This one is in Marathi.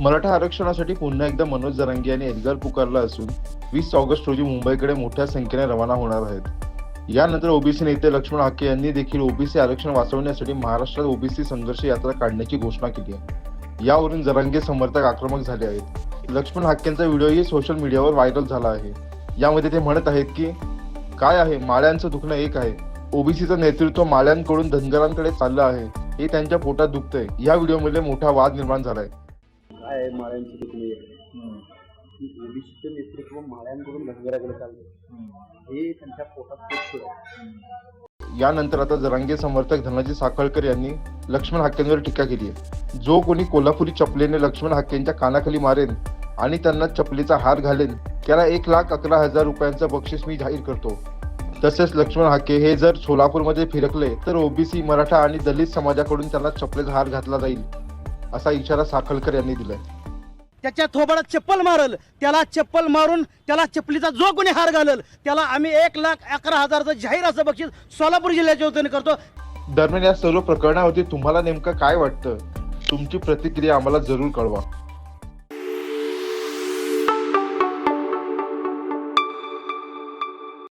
मराठा आरक्षणासाठी पुन्हा एकदा मनोज जरंगी यांनी एल्गार पुकारला असून वीस ऑगस्ट रोजी मुंबईकडे मोठ्या संख्येने रवाना होणार आहेत. यानंतर ओबीसी नेते लक्ष्मण हाके यांनी देखील ओबीसी आरक्षण वाचवण्यासाठी महाराष्ट्रात ओबीसी संघर्ष यात्रा काढण्याची घोषणा केली आहे. यावरून जरांगे समर्थक आक्रमक झाले आहेत. लक्ष्मण हाकेंचा व्हिडिओही सोशल मीडियावर व्हायरल झाला आहे. यामध्ये ते म्हणत आहेत की काय आहे? माळ्यांचं दुखणं एक आहे. ओबीसीचं नेतृत्व माळ्यांकडून धनगरांकडे चाललं आहे. हे त्यांच्या पोटात दुखतंय. या व्हिडिओमध्ये मोठा वाद निर्माण झालाय. काय माळ्यांची दुखणी ओबीसीचं नेतृत्व माळ्यांकडून धनगराकडे चाललं. हे त्यांच्या पोटात यानंतर आता जरांगे समर्थक धनाजी साखळकर यांनी लक्ष्मण हाकेंवर टीका केली आहे. जो कोणी कोल्हापुरी चपलेने लक्ष्मण हाकेंच्या कानाखाली मारेन आणि त्यांना चपलीचा हार घालेन त्याला एक लाख अकरा हजार रुपयांचं बक्षीस मी जाहीर करतो. तसेच लक्ष्मण हाके हे जर सोलापूरमध्ये फिरकले तर ओबीसी मराठा आणि दलित समाजाकडून त्यांना चपलेचा हार घातला जाईल. असा इशारा साखळकर यांनी दिलाय. त्याच्या थोबाडात चप्पल मारल त्याला चप्पल मारून त्याला चप्पलीचा जो कोणी हार घालल त्याला आम्ही एक लाख अकरा हजारचं जाहीर असं बक्षीस सोलापूर जिल्ह्याच्या वतीने करतो. दरम्यान या सर्व प्रकरणावरती तुम्हाला नेमकं काय वाटतं? तुमची प्रतिक्रिया आम्हाला जरूर कळवा.